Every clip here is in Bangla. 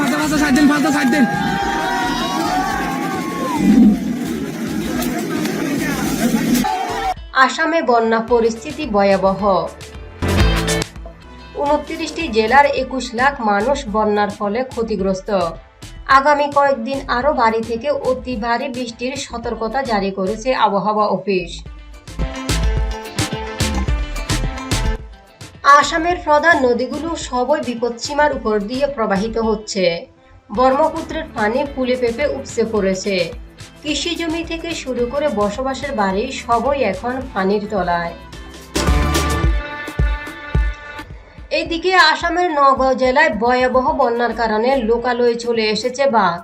ফালতু ফালতু দিন ফালতু দিন। আসামে বন্যা পরিস্থিতি ভয়াবহ। উনত্রিশটি জেলার একুশ লাখ মানুষ বন্যার ফলে ক্ষতিগ্রস্ত। আগামী কয়েকদিন আরও বাড়ি থেকে অতি ভারী বৃষ্টির সতর্কতা জারি করেছে আবহাওয়া অফিস। আসামের প্রধান নদীগুলো সবই বিপদসীমার উপর দিয়ে প্রবাহিত হচ্ছে। ব্রহ্মপুত্রের পানি ফুলে পেঁপে উপচে পড়েছে। কৃষি জমি থেকে শুরু করে বসবাসের বাড়ি সবই এখন পানির তলায়। এইদিকে আসামের নগাঁও জেলায় ভয়াবহ বন্যার কারণে লোকালয়ে চলে এসেছে বাঘ।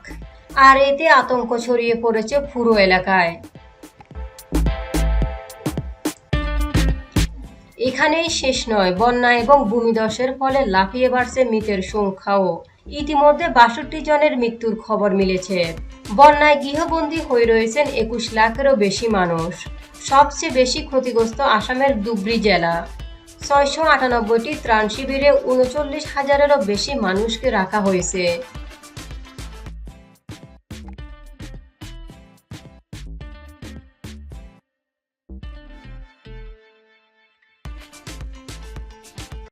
আর এতে আতঙ্ক ছড়িয়ে পড়েছে পুরো এলাকায়। এখানেই শেষ নয়, বন্যা এবং ভূমিধসের ফলে লাফিয়ে বাড়ছে মৃতের সংখ্যাও। ইতিমধ্যে বাষট্টি জনের মৃত্যুর খবর মিলেছে। বন্যায় গৃহবন্দী হয়ে রয়েছেন একুশ লাখেরও বেশি মানুষ। সবচেয়ে বেশি ক্ষতিগ্রস্ত আসামের ধুবড়ী জেলা। ছয়শো আটানব্বইটি ত্রাণ শিবিরে উনচল্লিশ হাজারেরও বেশি মানুষকে রাখা হয়েছে।